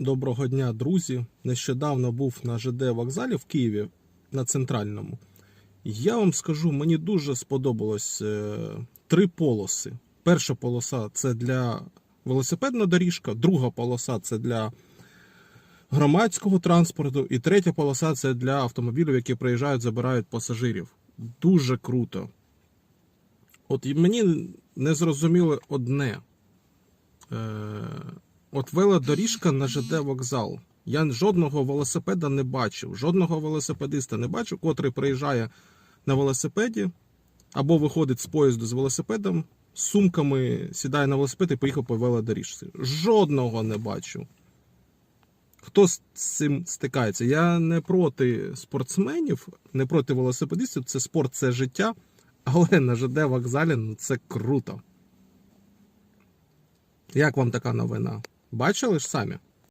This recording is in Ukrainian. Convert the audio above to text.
Доброго дня, друзі. Нещодавно був на ЖД вокзалі в Києві на центральному. Я вам скажу, мені дуже сподобалось е, три полоси. Перша полоса це для велосипедна доріжка, друга полоса це для громадського транспорту, і третя полоса це для автомобілів, які приїжджають, забирають пасажирів. Дуже круто. От і мені не зрозуміло одне. От велодоріжка на ЖД вокзал. Я жодного велосипеда не бачив, жодного велосипедиста не бачив, котрий приїжджає на велосипеді або виходить з поїзду з велосипедом, з сумками сідає на велосипед і поїхав по велодоріжці. Жодного не бачу. Хто з цим стикається? Я не проти спортсменів, не проти велосипедистів. Це спорт, це життя. Але на ЖД вокзалі ну, це круто. Як вам така новина? Бачили ж самі?